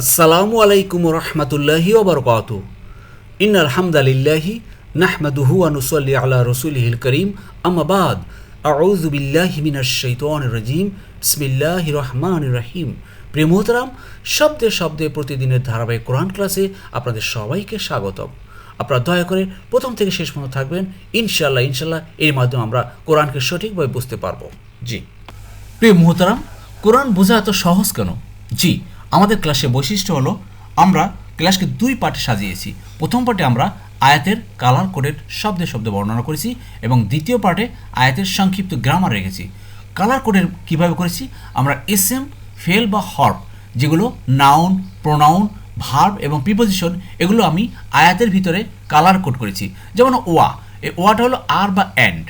আসসালামু আলাইকুম রহমতুল্লাহি ওবরকাত। ইন আলহামদুলিল্লাহি নাহমাদুহু আনুসল্লি আলা রসুলহিল করিম। আমাবাদ আউযু বিল্লাহি মিনাশ শাইতানির রাজিম। বিসমিল্লাহি রহমান রহিম। প্রিয় মোহতারাম, শব্দে শব্দে প্রতিদিনের ধারাবাহিক কোরআন ক্লাসে আপনাদের সবাইকে স্বাগতম। আপনারা দয়া করে প্রথম থেকে শেষ পর্যন্ত থাকবেন। ইনশাল্লাহ ইনশাল্লাহ এর মাধ্যমে আমরা কোরআনকে সঠিকভাবে বুঝতে পারব। জি। প্রিয় মোহতারাম, কোরআন বোঝা এত সহজ কেন? জি আমাদের ক্লাসে বৈশিষ্ট্য হলো, আমরা ক্লাসকে দুই পার্টে সাজিয়েছি। প্রথম পার্টে আমরা আয়াতের কালার কোডের শব্দে শব্দে বর্ণনা করেছি এবং দ্বিতীয় পার্টে আয়াতের সংক্ষিপ্ত গ্রামার রেখেছি। কালার কোডের কীভাবে করেছি? আমরা এস এম ফেল বা হর্প যেগুলো নাউন প্রোনাউন ভার্ব এবং প্রিপোজিশন এগুলো আমি আয়াতের ভিতরে কালার কোড করেছি। যেমন ওয়া এই ওয়াটা হলো আর বা অ্যান্ড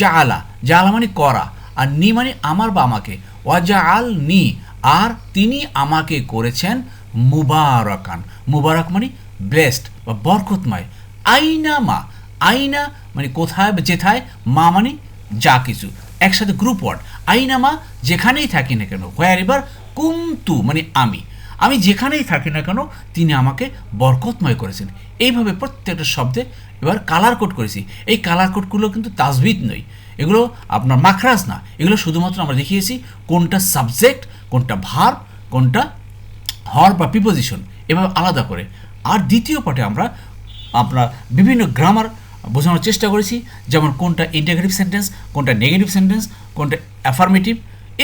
জালা জালা মানে করা, আর নি মানে আমার বা আমাকে। ওয়াজা আল নি আর তিনি আমাকে করেছেন মুবারকান। মুবারক মানে ব্লেসড বা বরকতময়। আইনা মা আইনা মানে কোথায় বা যেথায়, মা মানে যা কিছু। একসাথে গ্রুপ ওয়ার্ড আইনা মা যেখানেই থাকি না কেন হোয়ার এবার কুমতু মানে আমি। আমি যেখানেই থাকি না কেন, তিনি আমাকে বরকতময় করেছেন। এইভাবে প্রত্যেকটা শব্দে এবার কালার কোড করেছি। এই কালার কোডগুলো কিন্তু তাজবিদ নয়। এগুলো আপনার মাখরাজ না। এগুলো শুধুমাত্র আমরা দেখিয়েছি কোনটা সাবজেক্ট কোনটা ভার, কোনটা হর বা প্রিপোজিশন এভাবে আলাদা করে। আর দ্বিতীয় পার্টে আমরা আপনার বিভিন্ন গ্রামার বোঝানোর চেষ্টা করেছি, যেমন কোনটা ইন্টাগ্রেটিভ সেন্টেন্স কোনটা নেগেটিভ সেন্টেন্স কোনটা অ্যাফার্মেটিভ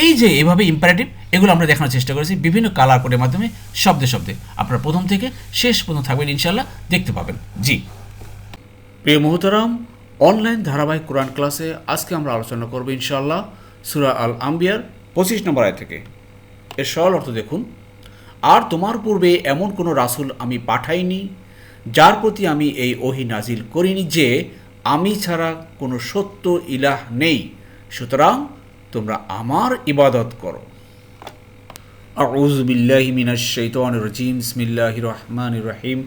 এই যে এভাবে ইম্পারেটিভ এগুলো আমরা দেখানোর চেষ্টা করেছি বিভিন্ন কালার কোডের মাধ্যমে, শব্দে শব্দে। আপনারা প্রথম থেকে শেষ পর্যন্ত থাকবেন ইনশাল্লাহ দেখতে পাবেন। জি। প্রিয় মোহতারাম অনলাইন ধারাবাহিক কোরআন ক্লাসে আজকে আমরা আলোচনা করব ইনশাল্লাহ সুরা আল আম্বিয়ার পঁচিশ নম্বর আয় থেকে। এর সরল অর্থ দেখুন, আর তোমার পূর্বে এমন কোনো রাসুল আমি পাঠাইনি, যার প্রতি আমি এই ওহি নাজিল করিনি যে আমি ছাড়া কোনো সত্য ইলাহ নেই। সুতরাং তোমরা আমার ইবাদত করো। আউজবিল্লাহ মিনাশ শৈতান রজিম। ইসমিল্লাহ রহমান রহিম।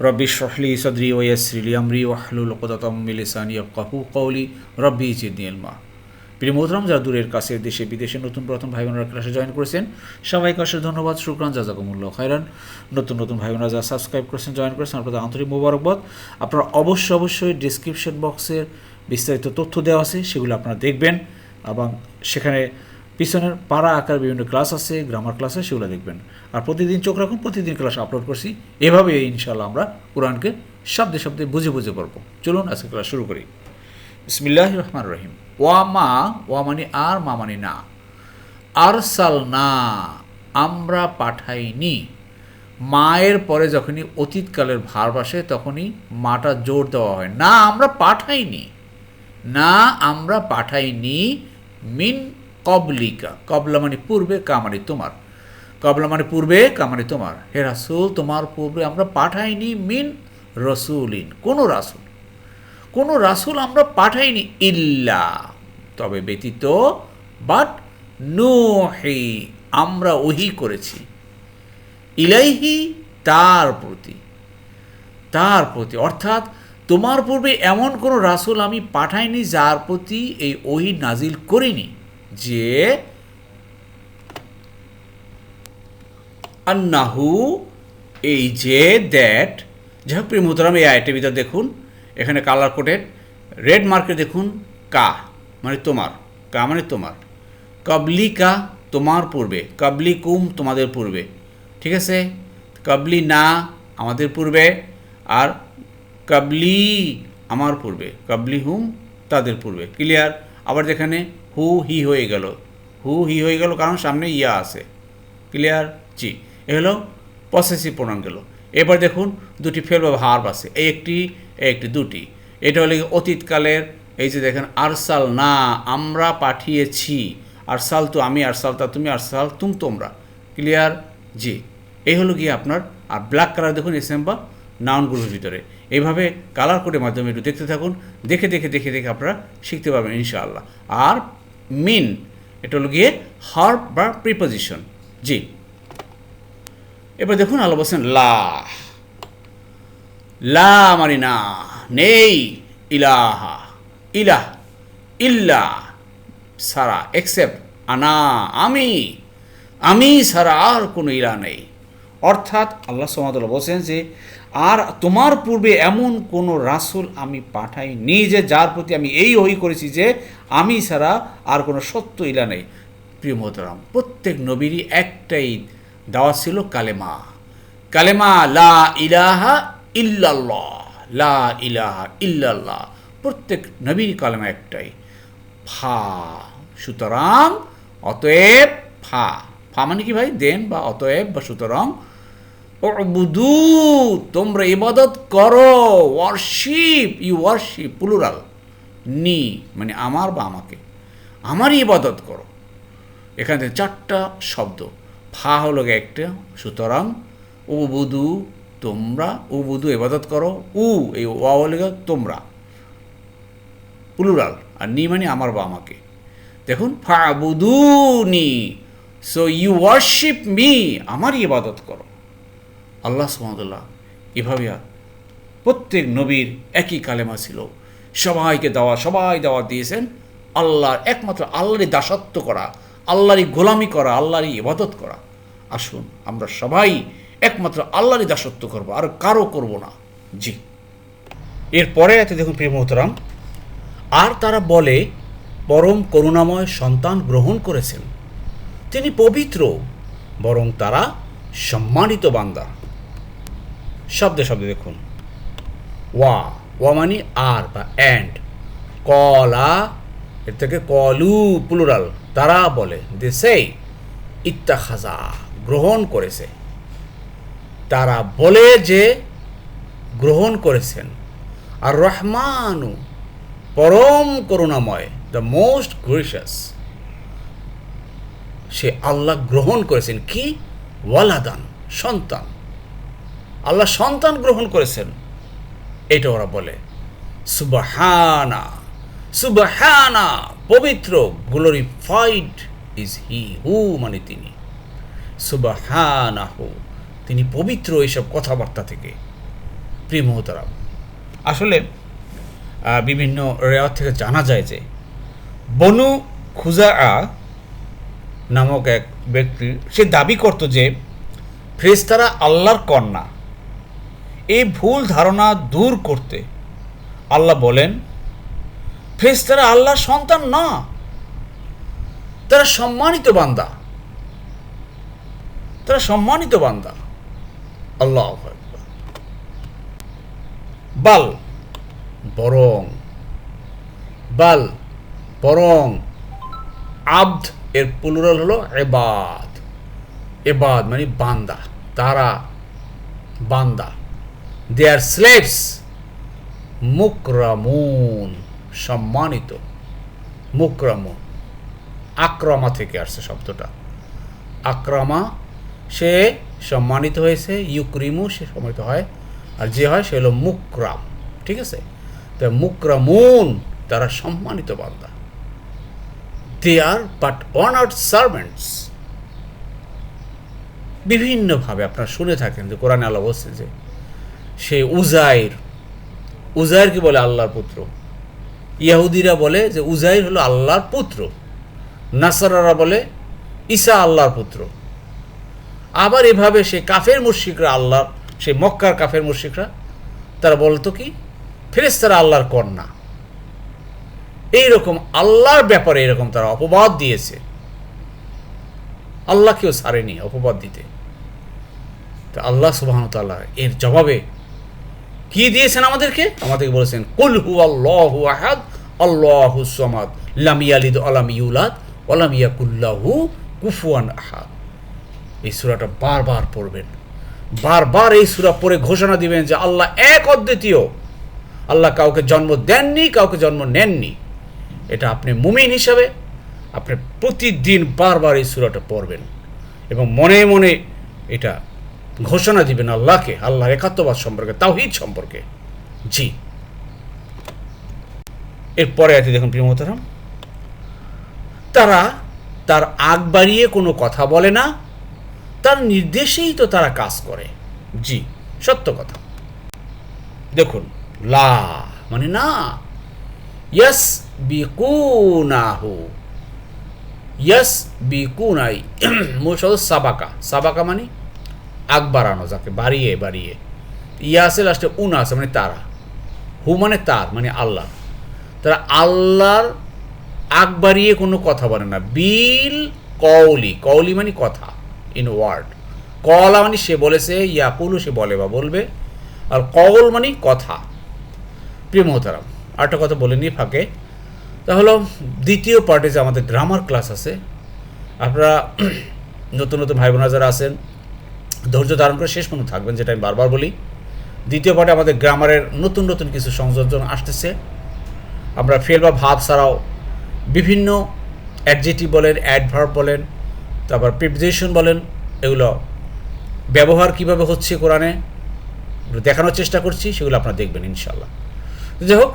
রব্বি শহলি সদরি ওয়াসরিলি আমরি ওয়াহলুল কদাতম মিলিসানি আফকাহু কৌলি রব্বি জিদিয়াল মা প্রিয় মোহতরাম যারা দূরের কাছের দেশে বিদেশে নতুন প্রথম ভাই বোনেরা ক্লাসে জয়েন করেছেন, সবাইকে অশেষ ধন্যবাদ শুক্রান জাজাকুমুল্লাহ খাইরান নতুন নতুন ভাই বোনেরা যারা সাবস্ক্রাইব করেছেন জয়েন করেছেন, আপনাদের আন্তরিক মোবারকবাদ। আপনারা অবশ্যই অবশ্যই ডিসক্রিপশন বক্সের বিস্তারিত তথ্য দেওয়া আছে, সেগুলো আপনারা দেখবেন, এবং সেখানে পিছনের পাড়া আকার বিভিন্ন ক্লাস আছে গ্রামার ক্লাস আছে, সেগুলো দেখবেন। আর প্রতিদিন চোখ রাখুন, প্রতিদিন ক্লাস আপলোড করছি। এভাবে ইনশাল্লাহ আমরা কোরআনকে শব্দে শব্দে বুঝে বুঝে পড়ব। চলুন আজকে ক্লাস শুরু করি। বিসমিল্লাহ রহমান রহিম ওয়া মা, ওয়া মানে আর, মা মানে না। আর সাল না আমরা পাঠাইনি। মায়ের পরে যখনই অতীতকালের ভার আসে তখনই মাটা জোর দেওয়া হয়। না, আমরা পাঠাইনি। না, আমরা পাঠাইনি মিন কবলিকা। কবলা মানে পূর্বে কামানি তোমার। কবলা মানে পূর্বে কামানি তোমার। হে রাসুল, তোমার পূর্বে আমরা পাঠাইনি মিন রসুলিন। কোনো রাসুল। কোনো রাসুল আমরা পাঠাইনি ইল্লা। তবে ব্যতীত, বাট নো হে আমরা ওহি করেছি। ইলাইহি, তার প্রতি। তার প্রতি। অর্থাৎ, তোমার পূর্বে এমন কোনো রাসুল আমি পাঠাইনি যার প্রতি এই ওহি নাজিল করিনি, যে আন্নাহু, এই যে দ্যাট, যাই হোক প্রিয় মোহতারাম, এই আইটের ভিতর দেখুন এখানে কালার কোডেড রেড মার্কে দেখুন কা মানে তোমার, কা মানে তোমার। কাবলি কা তোমার পূর্বে কাবলি কুম তোমাদের পূর্বে, ঠিক আছে? কাবলি না আমাদের পূর্বে আর কাবলি আমার পূর্বে, কাবলি হুম তাদের পূর্বে ক্লিয়ার আবার যেখানে হু, হি হয়ে গেল, হু, হি হয়ে গেল, কারণ সামনে ইয়া আছে ক্লিয়ার জি, এ হলো পসেসিভ প্রণাম গেল। এবার দেখুন দুটি ফেল বা ভার্ব আছে, এই একটি একটি, দুটি। এটা হলো অতীতকালের, এই যে দেখেন, আরসাল না, আমরা পাঠিয়েছি। আরসাল তো আমি, আরসাল তা তুমি, আরসাল তুম তোমরা। ক্লিয়ার? জি। এই হলো গিয়ে আপনার, আর ব্ল্যাক কালার দেখুন এস এম বা নাউনগুলোর ভিতরে। এইভাবে কালার কোডের মাধ্যমে একটু দেখতে থাকুন। দেখে দেখে দেখে দেখে আপনারা শিখতে পারবেন, ইনশাআল্লাহ। আর মিন, এটা হলো গিয়ে হার্ব বা প্রিপোজিশন। জি। এবার দেখুন আলো বলছেন লা। লা মানে না নেই, ইলাহা, ইলাহ, ইল্লা, সারা এক্সেপ্ট আনা, আমি আমি সারা আর কোনো ইলা নেই। অর্থাৎ আল্লাহ সুমাতুল্লাহ বলছেন যে, আর তোমার পূর্বে এমন কোনো রাসূল আমি পাঠাইনি যে, যার প্রতি আমি এই ওই করেছি যে, আমি ছাড়া আর কোনো সত্য ইলা নেই। প্রিয় মোহতারাম, প্রত্যেক নবীরই একটাই দেওয়া ছিল কালেমা। কালেমা লা ইলাহা ইল্লাল্লাহ, লা প্রত্যেক নবীর কালেমা একটাই, ফা। সুতরাং অতএব ফা। ফা মানে কি ভাই? দেন বা অতএব বা সুতরাং বুধু তোমরা ইবাদত করো ওয়ার্শিপ ইউ ওয়ার্শিপ প্লুরাল নি মানে আমার বা আমাকে। আমারই ইবাদত করো। এখানে চারটা শব্দ। ফা হলো একটা, সুতরাং ও বুধু তোমরা ও বুধু ইবাদত করো, উ, এই ওয়া হলো তোমরা। প্লুরাল আর নি মানে আমার বা আমাকে। দেখুন, ফাবুদুনি সো ইউ ওয়ার্শিপ মি আমারই ইবাদত করো। আল্লাহ সুমদুল্লাহ এভাবে প্রত্যেক নবীর একই কালেমা ছিল। সবাইকে দেওয়া, সবাই দেওয়া দিয়েছেন। আল্লাহর একমাত্র, আল্লাহরই দাসত্ব করা, আল্লাহরই গোলামি করা, আল্লাহরই ইবাদত করা। আসুন, আমরা সবাই একমাত্র আল্লাহরই দাসত্ব করব, আর কারও করব না। জি। এরপরে এতে দেখুন, প্রিয় মোহতরাম, আর তারা বলে, পরম করুণাময় সন্তান গ্রহণ করেছেন। তিনি পবিত্র, বরং তারা সম্মানিত বান্দা। শব্দে শব্দে দেখুন, ওয়া ওয়া মানে আর বা অ্যান্ড কলা, এর থেকে কলু প্লুরাল তারা বলে দে সেই ইত্তাখাজা, গ্রহণ করেছে। তারা বলে যে গ্রহণ করেছেন। আর রহমানু পরম করুণাময় দ্য মোস্ট গ্রেশিয়াস সে আল্লাহ গ্রহণ করেছেন কি? ওয়ালাদান, সন্তান। আল্লাহ সন্তান গ্রহণ করেছেন, এটা ওরা বলে। সুবাহানা সুবাহানা, পবিত্র গ্লোরিফাইড ইজ হি হু মানে তিনি। সুবাহানা হু তিনি পবিত্র এইসব কথাবার্তা থেকে প্রিয় মহতারাম। আসলে বিভিন্ন রেওয়াত থেকে জানা যায় যে, বনু খুজা আ নামক এক ব্যক্তি, সে দাবি করত যে ফ্রেস্তারা আল্লাহর কন্যা। এই ভুল ধারণা দূর করতে আল্লাহ বলেন ফ্রেস্তারা আল্লাহর সন্তান না, তারা সম্মানিত বান্দা। তারা সম্মানিত বান্দা। আল্লাহ বাল, বরং বাল, বরং, আব্দ এর প্লুরাল হলো এবাদ এবাদ মানে বান্দা, তারা বান্দা। দে আর স্লেভস মুকরামুন, সম্মানিত, মুকরামুন। আক্রমা থেকে আসছে শব্দটা। আক্রমা, সে সম্মানিত হয়েছে, ইউক্রিমু, সে সম্মানিত হয়। আর যে হয়, সে হলো মুকরাম। ঠিক আছে? তো মুকরামুন, তারা সম্মানিত বান্দা। They are but honoured servants বিভিন্নভাবে আপনারা শুনে থাকেন যে কোরআনে আল্লাহ বলছে যে, সে উজাইর কি বলে? আল্লাহর পুত্র। ইয়াহুদিরা বলে যে উজাইর হলো আল্লাহর পুত্র। নাসারারা বলে ঈসা আল্লাহর পুত্র। আবার এভাবে সে কাফের মুর্শিকরা আল্লাহ সেই মক্কার কাফের মুর্শিকরা তারা বলতো কি? ফেরেস্তারা আল্লাহর কন্যা। এইরকম আল্লাহর ব্যাপারে এরকম তারা অপবাদ দিয়েছে। আল্লাহ কেউ ছাড়েনি অপবাদ দিতে। তো আল্লাহ সুবাহন তাল্লাহ এর জবাবে কি দিয়েছেন আমাদেরকে? আমাদেরকে বলেছেন, কুল হু আল্লাহু আহাদ, আল্লাহু সমাদ, লাম ইয়ালিদ আলাম ইউলাদ ওয়ালাম ইয়াকুল্লাহু কুফুয়ান আহাদ। এই সূরাটা বারবার পড়বেন। বারবার এই সূরা পড়ে ঘোষণা দিবেন যে আল্লাহ এক অদ্বিতীয়। আল্লাহ কাউকে জন্ম দেননি, কাউকে জন্ম নেননি। এটা আপনি মুমিন হিসাবে আপনি প্রতিদিন বারবার এই সূরাটা পড়বেন এবং মনে মনে এটা ঘোষণা দিবেন আল্লাহকে আল্লাহ একাত্মবাদ সম্পর্কে, তাওহিদ সম্পর্কে। জি। এরপরে আছে দেখুন, প্রিয় মোহতারাম। তারা তার আগ বাড়িয়ে কোনো কথা বলে না তার নির্দেশেই তো তারা কাজ করে। জি, সত্য কথা। দেখুন, লা মানে না। ইয়াস বিকুনাহু ইয়াস বিকুনাই শব্দ সাবাকা। সাবাকা মানে আগ বাড়ানো, যাকে বাড়িয়ে বাড়িয়ে। ইয়া আছে লাস্টে উন আছে মানে তারা। হু মানে তার মানে আল্লাহ। তারা আল্লাহর আগ বাড়িয়ে কোনো কথা বলে না। বিল কৌলি কৌলি মানে কথা। ইন ওয়ার্ড কলা মানে সে বলেছে ইয়াকুলু সে বলে বা বলবে। আর কল মানে কথা। প্রিয় মোহতারাম, আরেকটা কথা বলে নিই ফাঁকে। তা হলো, দ্বিতীয় পার্টে যে আমাদের গ্রামার ক্লাস আছে, আপনারা নতুন নতুন ভাই বোনা যারা আছেন, ধৈর্য ধারণ করে শেষ পর্যন্ত থাকবেন, যেটা আমি বারবার বলি। দ্বিতীয় পার্টে আমাদের গ্রামারের নতুন নতুন কিছু সংযোজন আসতেছে। আমরা ফেল বা ভাব ছাড়াও বিভিন্ন অ্যাডজেটিভ বলেন অ্যাডভার্ব বলেন তারপর প্রিপোজিশন বলেন, এগুলো ব্যবহার কীভাবে হচ্ছে কোরআনে দেখানোর চেষ্টা করছি, সেগুলো আপনারা দেখবেন ইনশাল্লাহ যাই হোক,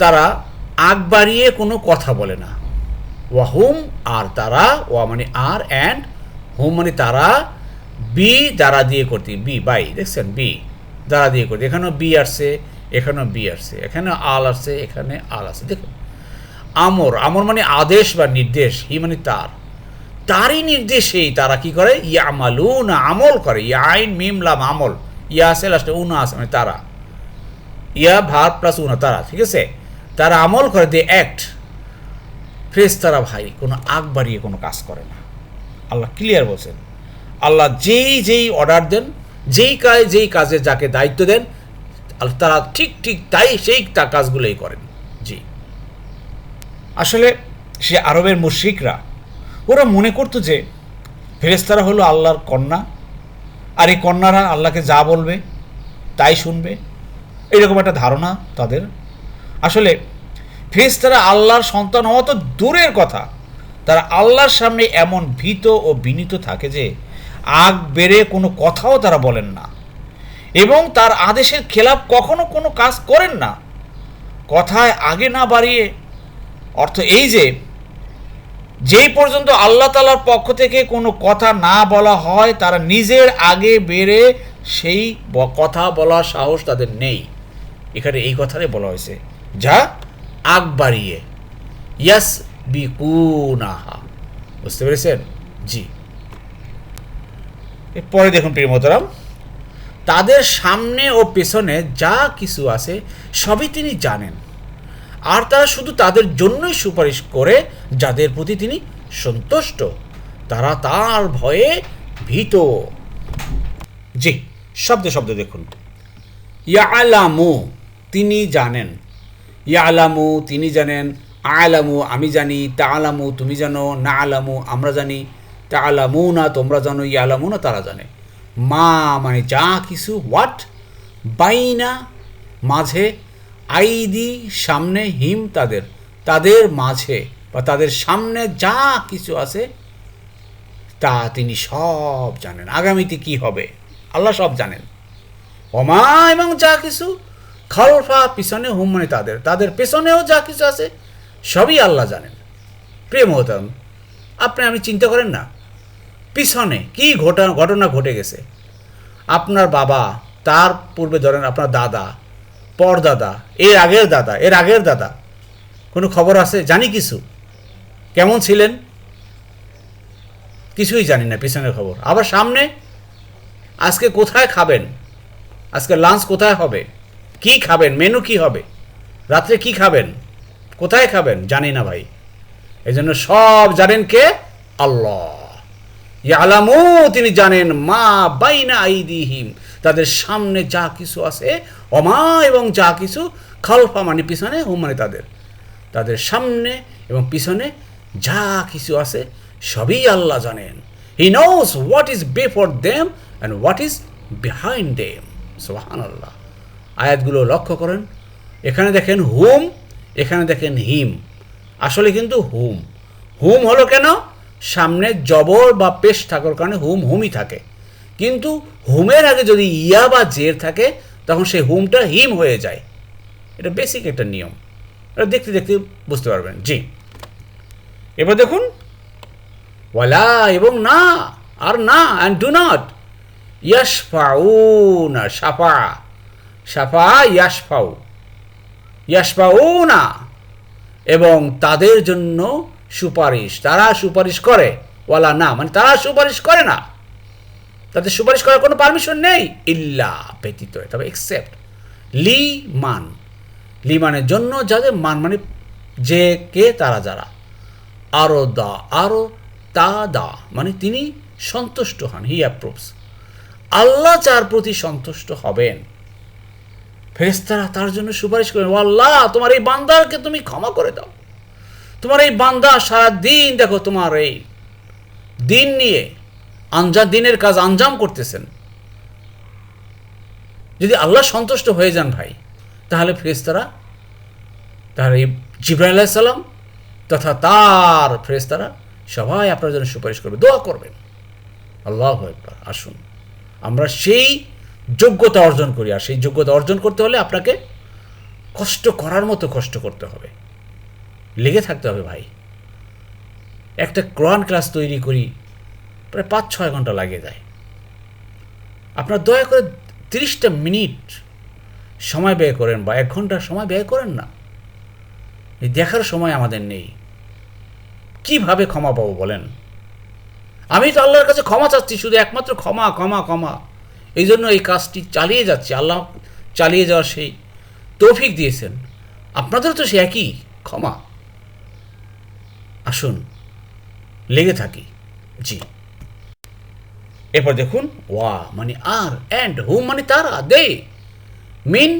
তারা আগ বাড়িয়ে কোনো কথা বলে না। ওয়াহুম আর তারা, ওয়া মানে আর অ্যান্ড হুম মানে তারা, বি দ্বারা দিয়ে করতে, বি, বাই, দেখছেন, বি দ্বারা দিয়ে করতে। এখানেও বি আসছে, এখানেও বি আসছে, এখানে আল আসছে, এখানে আল আসছে। দেখুন, আমর আমর মানে আদেশ বা নির্দেশ, হি মানে তার। তারই নির্দেশেই তারা কি করে? ইয়ামালু না আমল করে। ইয়া আইন, মিম, লাম, আমল। ইয়া আছে, লাস্টে উনা আছে মানে তারা। ইয়া ভাত প্লাস উনা, তারা, ঠিক আছে? তারা আমল করে, দে অ্যাক্ট। ফ্রেস তারা ভাই, কোনো আগ বাড়িয়ে কোনো কাজ করে না। আল্লাহ ক্লিয়ার বলছেন। আল্লাহ যেই যেই অর্ডার দেন, যেই কাজ, যেই কাজে যাকে দায়িত্ব দেন, আল্লাহ তারা ঠিক ঠিক তাই সেই তা কাজগুলোই করেন। জি। আসলে সে আরবের মুশ্রিকরা ওরা মনে করতো যে ফেরেস্তারা হলো আল্লাহর কন্যা, আর এই কন্যারা আল্লাহকে যা বলবে তাই শুনবে। এরকম একটা ধারণা তাদের। আসলে ফেরেস্তারা আল্লাহর সন্তান হওয়া তো দূরের কথা। তারা আল্লাহর সামনে এমন ভীত ও বিনীত থাকে যে আগ বেড়ে কোনো কথাও তারা বলেন না। এবং তার আদেশের খেলাপ কখনো কোনো কাজ করেন না। কথায় আগে না বাড়িয়ে অর্থ এই যে যেই পর্যন্ত আল্লাহ তালার পক্ষ থেকে কোনো কথা না বলা হয়, তারা নিজের আগে বেড়ে সেই কথা বলার সাহস তাদের নেই। এখানে এই কথাটাই বলা হয়েছে। যা আগ বাড়িয়ে। ইয়াস বিকুনাহা বুঝতে পেরেছেন? জি। এরপরে দেখুন প্রিয় মোহতারাম। তাদের সামনে ও পেছনে যা কিছু আছে, সবই তিনি জানেন। আর তারা শুধু তাদের জন্যই সুপারিশ করে যাদের প্রতি তিনি সন্তুষ্ট। তারা তার ভয়ে ভীত। জি, শব্দে শব্দ দেখুন। ইয়ালামু, তিনি জানেন। ইয়ালামু, তিনি জানেন। আলামু, আমি জানি। তা আলামু তুমি জানো। না আলামু আমরা জানি। তা আলামু না তোমরা জানো। ইয়ালামু না তারা জানে। মা মানে যা কিছু, হোয়াট? বাইনা, মাঝে আইদি সামনে হিম তাদের তাদের মাঝে বা তাদের সামনে যা কিছু আছে, তা তিনি সব জানেন। আগামীতে কি হবে? আল্লাহ সব জানেন। অমা এবং যা কিছু খালফা পিছনে, হুম মানে তাদের তাদের পেছনেও যা কিছু আছে, সবই আল্লাহ জানেন। প্রেম হতাম আপনি আমি চিন্তা করেন না। পিছনে কি ঘটনা ঘটনা ঘটে গেছে? আপনার বাবা, তার পূর্বে ধরেন আপনার দাদা পরদাদা এর আগের দাদা, এর আগের দাদা। কোনো খবর আছে? জানি কিছু। কেমন ছিলেন? কিছুই জানি না, পিছনের খবর। আবার সামনে? আজকে কোথায় খাবেন? আজকে লাঞ্চ কোথায় হবে? কি খাবেন? মেনু কি হবে? রাত্রে কি খাবেন? কোথায় খাবেন? জানি না ভাই। এই জন্য সব জানেন কে? আল্লাহ। ইয়ালামু, তিনি জানেন, মা বাইনা আইদিহিম। তাদের সামনে যা কিছু আছে, অমা এবং যা কিছু খালফা মানে পিছনে, হুম মানে তাদের। তাদের সামনে এবং পিছনে যা কিছু আছে, সবই আল্লাহ জানেন। He knows what is before them and what is behind them সোহান আল্লাহ আয়াতগুলো লক্ষ্য করেন। এখানে দেখেন হুম, এখানে দেখেন হিম। আসলে কিন্তু হুম। হুম হলো কেন? সামনে জবর বা পেশ থাকার কারণে হুম, হুমই থাকে। কিন্তু হুমের আগে যদি ইয়া বা জের থাকে, তখন সেই হুমটা হিম হয়ে যায়। এটা বেসিক একটা নিয়ম। এটা দেখতে দেখতে বুঝতে পারবেন। জি। এবার দেখুন। ওয়ালা এবং না, আর না অ্যান্ড ডু নট ইয়াসফাউ না সাফা সাফা ইয়াসফাউ না এবং তাদের জন্য সুপারিশ। তারা সুপারিশ করে। ওয়ালা না মানে তারা সুপারিশ করে না। তাদের সুপারিশ করার কোনো পারমিশন নেই। ইল্লা ব্যতীত তবে এক্সেপ্ট লি মান লি মানের জন্য যাদের মান মানে যে, কে, তারা যারা। আরও দা, আরও তা দা মানে তিনি সন্তুষ্ট হন হি অ্যাপ্রুভস আল্লাহ যার প্রতি সন্তুষ্ট হবেন ফেরেস্তারা তার জন্য সুপারিশ করেন "ও আল্লাহ তোমার এই বান্দারকে তুমি ক্ষমা করে দাও। তোমার এই বান্দা সারা দিন দেখো, তোমার এই দিন নিয়ে আঞ্জা দিনের কাজ আঞ্জাম করতেছেন। যদি আল্লাহ সন্তুষ্ট হয়ে যান ভাই, তাহলে ফেরেস্তারা তার এই জিব্রাহ সালাম তথা তার ফেরেস্তারা সবাই আপনার জন্য সুপারিশ করবে। দোয়া করবেন। আল্লাহ একবার আসুন। আমরা সেই যোগ্যতা অর্জন করি আর সেই যোগ্যতা অর্জন করতে হলে আপনাকে কষ্ট করার মতো কষ্ট করতে হবে। লেগে থাকতে হবে ভাই। একটা কোরআন ক্লাস তৈরি করি প্রায় পাঁচ, ছয় ঘণ্টা লাগে যায়। আপনার দয়া করে তিরিশটা মিনিট সময় ব্যয় করেন বা এক ঘণ্টা সময় ব্যয় করেন না। এই দেখার সময় আমাদের নেই। কীভাবে ক্ষমা পাবো বলেন? আমি তো আল্লাহর কাছে ক্ষমা চাচ্ছি, শুধু একমাত্র ক্ষমা ক্ষমা ক্ষমা। এই জন্য এই কাজটি চালিয়ে যাচ্ছি। আল্লাহ চালিয়ে যাওয়ার সেই তৌফিক দিয়েছেন। আপনাদেরও তো সে একই ক্ষমা। আসুন, লেগে থাকি। জি। এরপর দেখুন, ওয়া মানে আর অ্যান্ড হুম মানে তারা, দে, মিন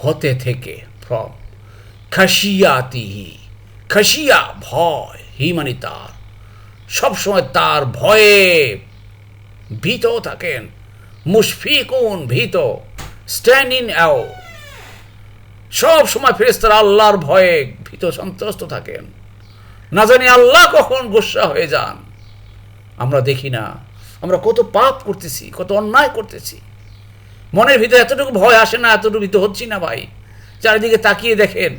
হতে থেকে ফ্রম খাসিয়াতিহি, খাসিয়া, ভয়, হি মানে তার সবসময় তার ভয়ে ভীত থাকেন, মুশফিকুন ভীত স্ট্যান্ড ইন অ্যাও সব সময় ফেরেস্তারা আল্লাহর ভয়ে ভীত, সন্ত্রস্ত থাকেন, না জানি আল্লাহ কখন গুসা হয়ে যান, আমরা দেখি না আমরা কত পাপ করতেছি, কত অন্যায় করতেছি। মনের ভিতরে এতটুকু ভয় আসে না, এতটুকু ভীত হচ্ছি না ভাই। চারিদিকে তাকিয়ে দেখেন,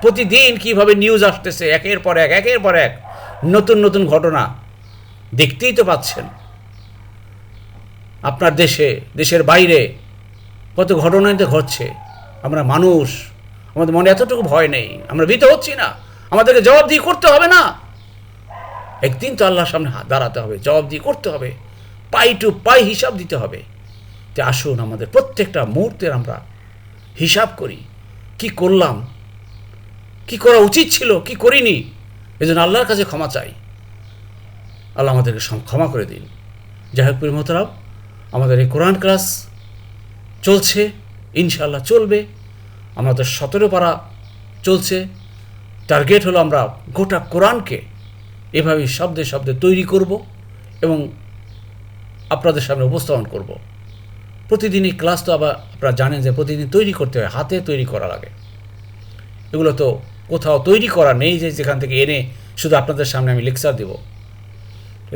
প্রতিদিন কীভাবে নিউজ আসতেছে, একের পর এক, একের পর এক, নতুন নতুন ঘটনা। দেখতেই তো পাচ্ছেন। আপনার দেশে, দেশের বাইরে কত ঘটনাই তো ঘটছে। আমরা মানুষ, আমাদের মনে এতটুকু ভয় নেই। আমরা ভীত হচ্ছি না। আমাদেরকে জবাব দিয়ে করতে হবে না। একদিন তো আল্লাহর সামনে দাঁড়াতে হবে জবাব দিয়ে করতে হবে। পাই টু পাই হিসাব দিতে হবে। যে আসুন, আমাদের প্রত্যেকটা মুহূর্তের আমরা হিসাব করি। কি করলাম? কি করা উচিত ছিল? কি করিনি? এই জন্য আল্লাহর কাছে ক্ষমা চাই। আল্লাহ আমাদেরকে ক্ষমা করে দিন। যাই হোক, প্রিয় মোহতারাম, আমাদের এই কোরআন ক্লাস চলছে ইনশাল্লাহ চলবে। আমাদের সতেরো পারা চলছে। টার্গেট হলো আমরা গোটা কোরআনকে এভাবেই শব্দে শব্দে তৈরি করব এবং আপনাদের সামনে উপস্থাপন করব। প্রতিদিন এই ক্লাস তো আবার আপনারা জানেন যে প্রতিদিন তৈরি করতে হয়, হাতে তৈরি করা লাগে। এগুলো তো কোথাও তৈরি করা নেই যে যেখান থেকে এনে শুধু আপনাদের সামনে আমি লেকচার দেব।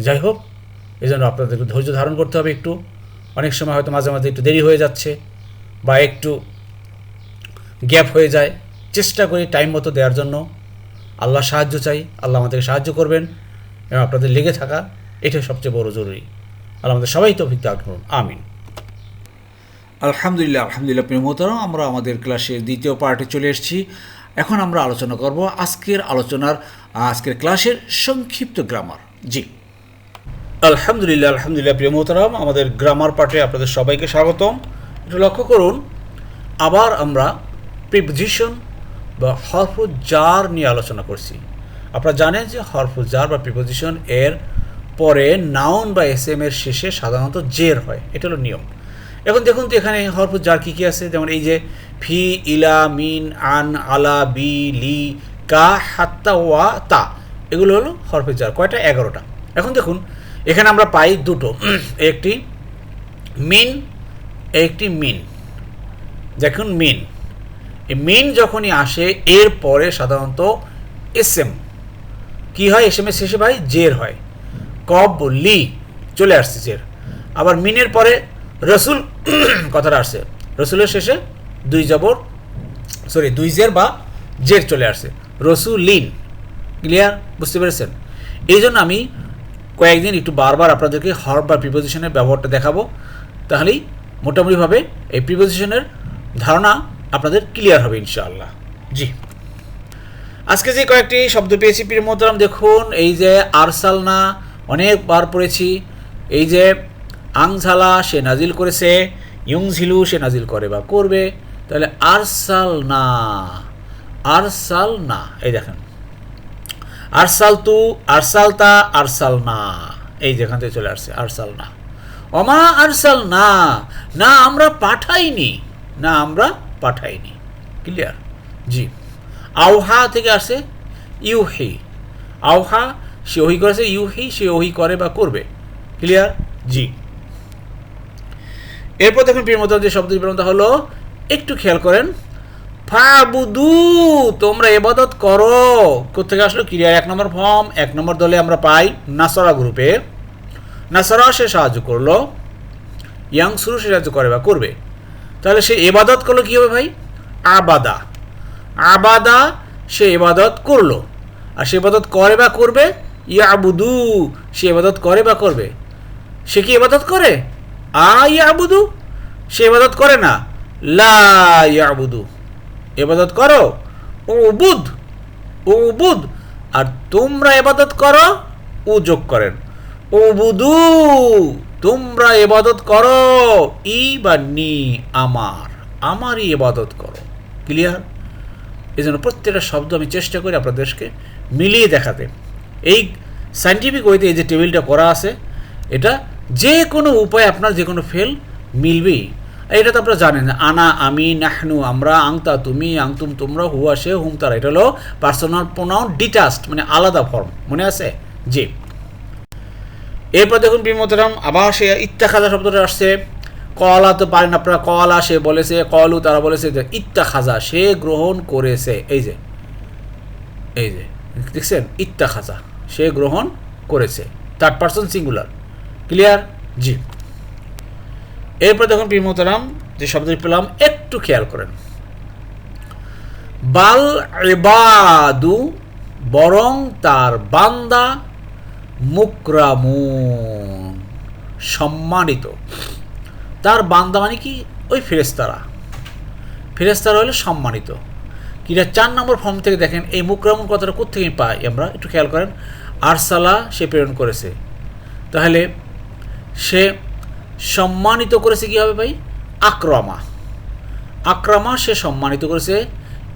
যাই হোক এই জন্য আপনাদেরকে ধৈর্য ধারণ করতে হবে একটু। অনেক সময় হয়তো মাঝে মাঝে একটু দেরি হয়ে যাচ্ছে বা একটু গ্যাপ হয়ে যায়। চেষ্টা করি টাইম মতো দেওয়ার জন্য। আল্লাহ সাহায্য চাই, আল্লাহ আমাদেরকে সাহায্য করবেন এবং আপনাদের লেগে থাকা, এটাই সবচেয়ে বড় জরুরি। আল্লাহ আমাদের সবাই তো দান করুন আমিন। আলহামদুলিল্লাহ আলহামদুলিল্লাহ প্রিয় মোহতারাম আমরা আমাদের ক্লাসের দ্বিতীয় পার্টে চলে এসেছি। এখন আমরা আলোচনা করব আজকের আলোচনার আজকের ক্লাসের সংক্ষিপ্ত গ্রামার জি। আলহামদুলিল্লাহ আলহামদুলিল্লাহ প্রিয় মোহতারাম আমাদের গ্রামার পার্টে আপনাদের সবাইকে স্বাগতম। একটু লক্ষ্য করুন আবার আমরা প্রিপোজিশন বা হরফ জার নিয়ে আলোচনা করছি। আপনারা জানেন যে হরফ জার বা প্রিপোজিশন এর পরে নাউন বা এস এম এর শেষে সাধারণত জের হয়। এটা হলো নিয়ম। এখন দেখুন তো এখানে হরফ জার কী কী আছে? যেমন এই যে ফি, ইলা, মিন, আন, আলা, বি, লি, কা, হাত্তা, ওয়া, তা, এগুলো হলো হরফে জার কয়টা? এগারোটা। এখন দেখুন, এখানে আমরা পাই দুটো। একটি মিন একটি মিন। দেখুন, মিন। এই মিন যখনই আসে এর পরে সাধারণত এস এম কী হয়? এস এম এর শেষে ভাই, জের হয়। কব লি চলে আসছে জের আবার মিনের পরে রসুল, কথাটা আসছে। রসুলের শেষে দুই জবর সরি দুই জের বা জের চলে আসছে। রসুলিন ক্লিয়ার বুঝতে পেরেছেন? এই জন্য আমি কয়েকদিন একটু বারবার আপনাদেরকে হর বা প্রিপোজিশনের ব্যবহারটা দেখাবো। তাহলেই মোটামুটিভাবে এই প্রিপোজিশনের ধারণা আপনাদের ক্লিয়ার হবে ইনশাআল্লাহ। জি। আজকে যে কয়েকটি শব্দ পেয়েছি, প্রিয় মোহতারাম, দেখুন, এই যে আরসালনা অনেকবার পড়েছি। এই যে আংঝালা সে নাজিল করেছে ইউংঝিলু সে নাজিল করে বা করবে, তাহলে আরসাল না আরসাল না, এই দেখেন। আরসাল তু আরসালতা আরসাল না, এই যেখান থেকে চলে আসছে, আরসাল না। অমা আরসাল না না আমরা পাঠাইনি, না আমরা পাঠাইনি। ক্লিয়ার? জি। আউহা থেকে আসে ইউহি। আউহা সে ওহি করেছে ইউহি সে ওহি করে বা করবে। ক্লিয়ার জি। এরপর দেখুন প্রিয়মতা যে শব্দ হলো, একটু খেয়াল করেন। ফাবুদু, তোমরা এবাদত করো। কোথেকে আসলো? ক্রিয়ার এক নম্বর ফর্ম এক নম্বর দলে আমরা পাই নাসরা গ্রুপে নাসরা সে সাহায্য করল। ইয়াং শুরু সে সাহায্য করে বা করবে। তাহলে সে এবাদত করল কী হবে ভাই? আবাদা। আবাদা সে এবাদত করল। আর সে এবাদত করে বা করবে ইয়াবুদু, সে এবাদত করে বা করবে? সে কি এবাদত করে? আ ইয়াবুদু, সে এবাদত করে না। লা ইয়াবুদু এবাদত করো। ও বুধ আর তোমরা এবাদত করো ও যোগ করেন। বুধু তোমরা এবাদত করো ই বা নি আমার, আমারই এবাদত করো। ক্লিয়ার? এই জন্য প্রত্যেকটা শব্দ আমি চেষ্টা করি আপনাদেরকে মিলিয়ে দেখাতে। এই সাইন্টিফিক ওয়েতে এই যে টেবিলটা করা আছে, এটা যে কোনো উপায়ে আপনার যে কোনো ফেল মিলবেই। এটা তো আপনারা জানেন, আনা, আমি, নাহনু, আমরা, আংতা, তুমি, আংতুম, তোমরা, হুয়া, সে, হুম, তারা, এটা হলো পার্সোনাল প্রোনাউন ডিটাস্ট মানে আলাদা ফর্ম মনে আছে? জি। এরপর দেখুন বিমতরাম আবার সে ইত্যাখাজা শব্দটা আসছে। কলা তো পারেন আপনারা, কলা সে বলেছে, কলু তারা বলেছে যে ইত্তা খাজা সে গ্রহণ করেছে, এই যে এই যে, দেখছেন? ইত্তা খাজা সে গ্রহণ করেছে। থার্ড পার্সন সিঙ্গুলার ক্লিয়ার জি। এরপর দেখুন প্রিমতরাম যে শব্দটি পেলাম, একটু খেয়াল করেন। বাল এবাদু বরং তার বান্দা মুকরামুন, সম্মানিত। তার বান্দা মানে কি? ওই ফেরেস্তারা ফেরেস্তারা হলে সম্মানিত। কিরা চার নম্বর ফর্ম থেকে দেখেন, এই মুকরামুন কথাটা কোথেকে পাই? আমরা একটু খেয়াল করেন, আরসালা সে প্রেরণ করেছে। তাহলে সে সম্মানিত করেছে কী হবে ভাই? আক্রমা। আক্রমা সে সম্মানিত করেছে,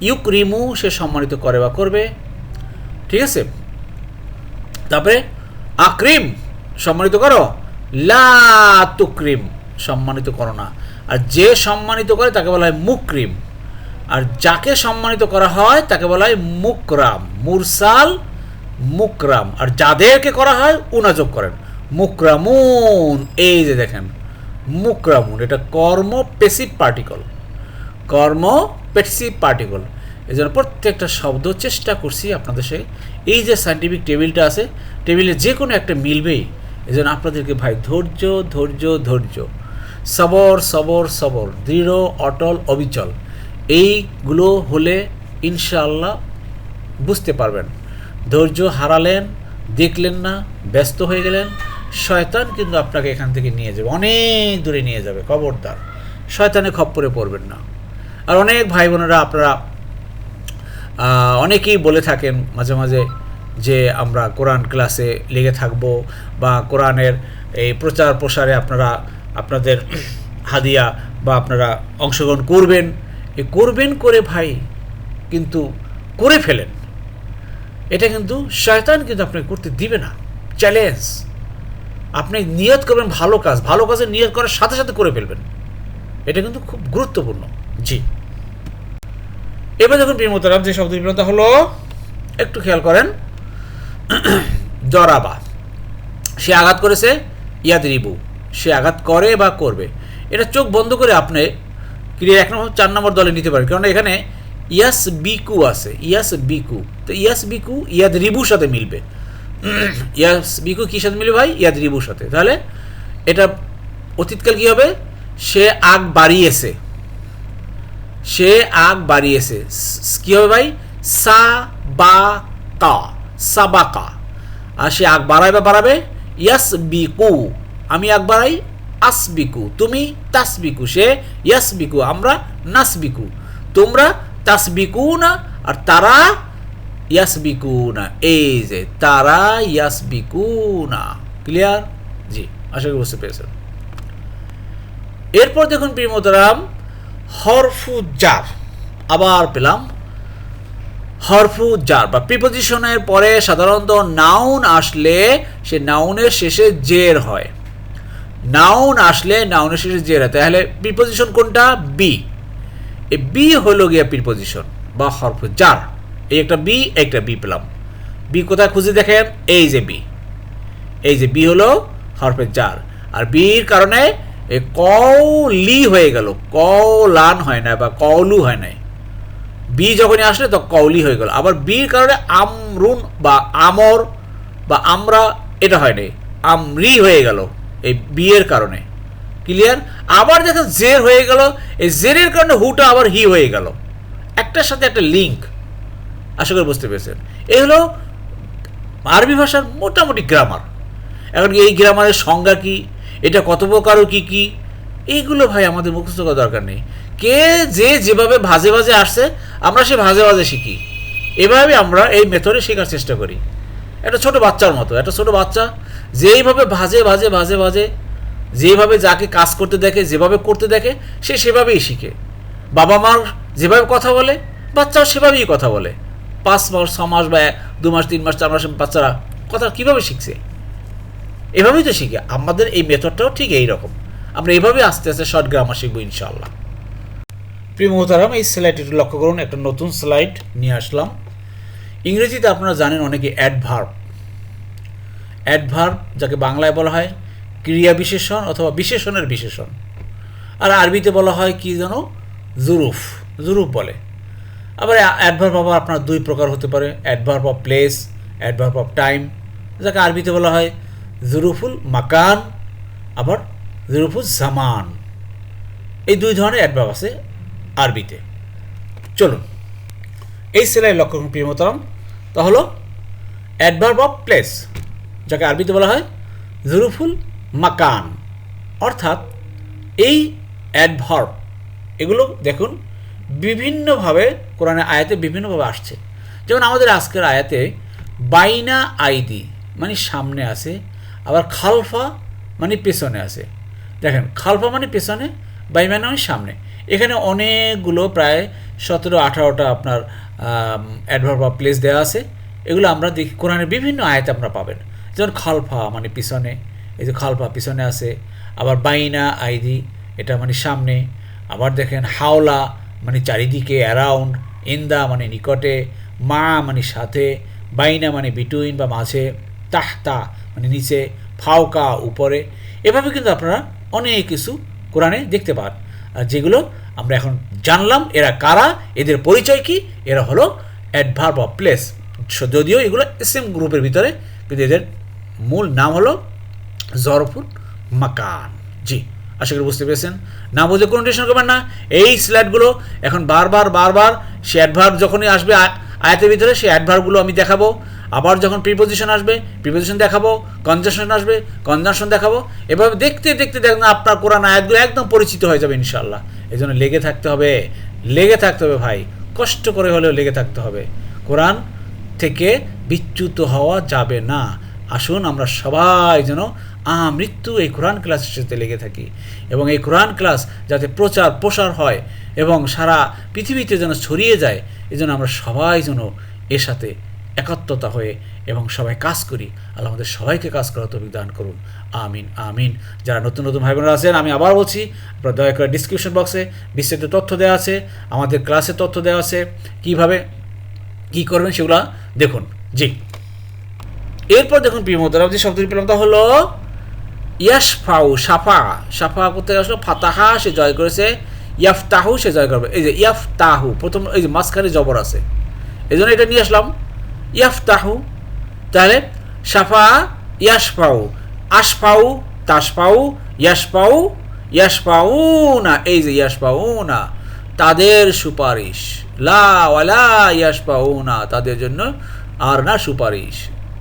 ইউক্রিমু সে সম্মানিত করে বা করবে। ঠিক আছে? তারপরে, আক্রিম, সম্মানিত করো? লা তুক্রিম, সম্মানিত করো না। আর যে সম্মানিত করে, তাকে বলা হয় মুক্রিম। আর যাকে সম্মানিত করা হয়, তাকে বলা হয় মুকরাম, মুরসাল মুকরাম। আর যাদেরকে করা হয় উনাযোগ করেন। মুকরামুন, এই যে দেখেন, মুকরামুন, এটা কর্ম পেসিভ পার্টিকল কর্ম পেসিভ পার্টিকল এই জন্য প্রত্যেকটা শব্দ চেষ্টা করছি আপনাদের সে এই যে সাইন্টিফিক টেবিলটা আছে টেবিলে যে কোনো একটা মিলবেই। এই জন্য আপনাদেরকে ভাই, ধৈর্য ধৈর্য ধৈর্য। সবর সবর সবর। দৃঢ়, অটল, অবিচল। এইগুলো হলে ইনশাআল্লাহ বুঝতে পারবেন। ধৈর্য হারালেন, দেখলেন না, ব্যস্ত হয়ে গেলেন, শয়তান কিন্তু আপনাকে এখান থেকে নিয়ে যাবে, অনেক দূরে নিয়ে যাবে, খবরদার। শয়তানে খপ্পরে পড়বেন না। আর অনেক ভাই বোনেরা আপনারা অনেকেই বলে থাকেন মাঝে মাঝে যে আমরা কোরআন ক্লাসে লেগে থাকব বা কোরআনের এই প্রচার প্রসারে আপনারা, আপনাদের হাদিয়া বা আপনারা অংশগ্রহণ করবেন। এই করবেন করে ভাই, কিন্তু করে ফেলেন। এটা কিন্তু শয়তান কিন্তু আপনাকে করতে দিবে না। চ্যালেঞ্জ আপনি নিয়ত করবেন ভালো কাজ, ভালো কাজে নিয়ত করার সাথে সাথে করে ফেলবেন। এটা কিন্তু খুব গুরুত্বপূর্ণ। জি। এবার দেখুন প্রিয়মতারাম যে শব্দ বিভ্রান্ত হলো, একটু খেয়াল করেন। জরাবা। সে আঘাত করেছে ইয়াদ রিবু সে আঘাত করে বা করবে। এটা চোখ বন্ধ করে আপনি ক্রিয়া এক নম্বর, চার নম্বর দলে নিতে পারে। কারণ এখানে ইয়াস বিকু আছে, ইয়াস বিকু তো ইয়াস বিকু ইয়াদ রিবুর সাথে মিলবে। ইয়াস বিকু কী সাথে মিলবে ভাই? ইয়াদ রিবুর সাথে। তাহলে এটা অতীতকাল কী হবে? সে আগ বাড়িয়েছে। সে আগ বাড়িয়েছে। কি হবে ভাই? সা বা কা সাবাকা আর সে আগ বাড়ায় বা বাড়াবে? ইয়াস বিকু আমি আগ বাড়াই আসবিকু, তুমি তাসবিকু, সে ইয়াস বিকু আমরা নাসবিকু। তোমরা তাসবিকু না আর তারা ইয়াসবিকু না এই যে তারা ইয়াসবিকু না ক্লিয়ার জি, আশা করি বুঝতে পেরেছেন। এরপর দেখুন প্রিয় মোহতারাম, হরফু জার, আবার পেলাম। হরফু জার বা প্রিপোজিশনের পরে সাধারণত নাউন আসলে সে নাউনের শেষে জের হয়। নাউন আসলে নাউনের শেষে জের তাহলে প্রিপোজিশন কোনটা? বি এই বি হলো গিয়া প্রিপোজিশন বা হরফ জার এই একটা বি একটা বি পেলাম। বি কোথায় খুঁজে দেখেন? এই যে বি এই যে বি হলো হরফের জার আর বির কারণে কৌলি হয়ে গেল। কলান হয় না বা কৌলু হয় নাই। বি যখনই আসলে তো কৌলি হয়ে গেল। আবার বির কারণে আমরুন বা আমর বা আমরা এটা হয় নাই। আমরি হয়ে গেল। এই বিয়ের কারণে। ক্লিয়ার আবার দেখেন জের হয়ে গেল, এই জেরের কারণে হুটা আবার হি হয়ে গেল। একটার সাথে একটা লিঙ্ক আশা করি বুঝতে পেরেছেন। এই হলো আরবি ভাষার মোটামুটি গ্রামার এখন এই গ্রামারের সংজ্ঞা কি? এটা কত প্রকারও কী কী? এইগুলো ভাই আমাদের মুখস্থ করার দরকার নেই। কে যে যেভাবে ভাজে ভাজে আসছে, আমরা সে ভাজে ভাজে শিখি। এভাবে আমরা এই মেথডে শেখার চেষ্টা করি। একটা ছোট বাচ্চার মতো, একটা ছোট বাচ্চা যেইভাবে ভাজে ভাজে ভাজে ভাজে যেভাবে যাকে কাজ করতে দেখে, যেভাবে করতে দেখে, সে সেভাবেই শিখে। বাবা মার যেভাবে কথা বলে, বাচ্চাও সেভাবেই কথা বলে। পাঁচ মাস, ছ মাস বা দু মাস, তিন মাস, চার মাস বাচ্চারা কথা কীভাবে শিখছে? এভাবেই তো শিখে। আমাদের এই মেথডটাও ঠিক এই রকম আমরা এভাবে আস্তে আস্তে শর্ট গ্রামার শিখব ইনশাল্লাহ প্রিয় মোহতারাম, এই স্লাইড একটু লক্ষ্য করুন। একটা নতুন স্লাইড নিয়ে আসলাম। ইংরেজিতে আপনারা জানেন অনেকে অ্যাডভার্ব অ্যাডভার্ব যাকে বাংলায় বলা হয় ক্রিয়া বিশেষণ অথবা বিশেষণের বিশেষণ। আর আরবিতে বলা হয় কি যেন? জুরুফ। জুরুফ বলে। আবার অ্যাডভার্ব আবার আপনার দুই প্রকার হতে পারে। Adverb of place adverb of time যাকে আরবিতে বলা হয় জুরুফুল মাকান, আবার জুরুফুল জামান। এই দুই ধরনের অ্যাডভার্ব আছে আরবিতে। চলুন। এই সেলাই লক্ষ্য করুন প্রিয় মোতারাম তা হলো অ্যাডভার্ব অফ প্লেস যাকে আরবিতে বলা হয় জুরুফুল মাকান। অর্থাৎ এই অ্যাডভার্ব এগুলো দেখুন বিভিন্নভাবে কোরআনে আয়াতে বিভিন্নভাবে আসছে। যেমন আমাদের আজকের আয়াতে বাইনা আইদি মানে সামনে আছে, আবার খালফা মানে পেছনে আছে। দেখেন, খালফা মানে পেছনে বাইমানা মানে সামনে। এখানে অনেকগুলো প্রায় সতেরো, আঠারোটা আপনার অ্যাডভার্ব অফ প্লেস দেওয়া আছে। এগুলো আমরা দেখি, কোরআনের বিভিন্ন আয়াতে আপনারা পাবেন। যেমন খালফা মানে পিছনে, এই যে খালফা, পিছনে আছে, আবার বাইনা, আইদি, এটা মানে সামনে, আবার দেখেন হাওলা মানে চারিদিকে অ্যারাউন্ড ইন্দা মানে নিকটে, মা মানে সাথে, বাইনা মানে বিটুইন বা মাঝে, তাহতা মানে নিচে, ফাওকা উপরে, এভাবে কিন্তু আপনারা অনেক কিছু কোরআনে দেখতে পান। আর যেগুলো আমরা এখন জানলাম, এরা কারা, এদের পরিচয় কি, এরা হলো অ্যাডভার্ব অফ প্লেস যদিও এগুলো সেম গ্রুপের ভিতরে, কিন্তু এদের মূল নাম হলো জরফুল মাকান। জি, আশা করি বুঝতে পেরেছেন। না বুঝে কোনো টেনশন করবেন না। এই স্ল্যাটগুলো এখন বারবার বারবার সে অ্যাডভার্ব যখনই আসবে আয়াতের ভিতরে সেই অ্যাডভার্বগুলো আমি দেখাবো। আবার যখন প্রিপোজিশন আসবে প্রিপোজিশন দেখাবো কনজাংশন আসবে কনজাংশন দেখাবো। এভাবে দেখতে দেখতে দেখবেন আপনার কোরআন আয়াতগুলো একদম পরিচিত হয়ে যাবে ইনশাল্লাহ এই জন্য লেগে থাকতে হবে। লেগে থাকতে হবে ভাই। কষ্ট করে হলেও লেগে থাকতে হবে। কোরআন থেকে বিচ্যুত হওয়া যাবে না। আসুন, আমরা সবাই যেন আমৃত্যু এই কোরআন ক্লাসের সাথে লেগে থাকি। এবং এই কোরআন ক্লাস যাতে প্রচার প্রসার হয় এবং সারা পৃথিবীতে যেন ছড়িয়ে যায় এজন্য আমরা সবাই যেন এর সাথে একাত্মতা হয়ে এবং সবাই কাজ করি। আল্লাহ আমাদের সবাইকে কাজ করার তৌফিক দান করুন। আমিন আমিন। যারা নতুন নতুন ভাই বোনেরা আছেন, আমি আবার বলছি, আপনারা দয়া করে ডিসক্রিপশন বক্সে বিস্তারিত তথ্য দেওয়া আছে, আমাদের ক্লাসের তথ্য দেওয়া আছে। কীভাবে কী করবেন সেগুলো দেখুন। জি। এরপর দেখুন মোতারাম যে শব্দটি পেলাম তা হলো ইয়াসফাউ সাফা সাফা করতে আসলো ফাতাহা, সে জয় করেছে। ইয়াফতাহু, সে জয় করবে। এই যে ইয়াফতাহু, প্রথম এই যে মাঝখানে জবর আছে। এই জন্য এটা নিয়ে আসলাম। ইয়াফতাহু, তাহলে সাফা ইয়াসফাউ আশফাউ তাসফাউ ইয়াসফাউ ইয়াসফাউ না এই যে ইয়াসফাউ না তাদের সুপারিশ। লা ওয়ালা ইয়াসফাউ না তাদের জন্য আর না সুপারিশ।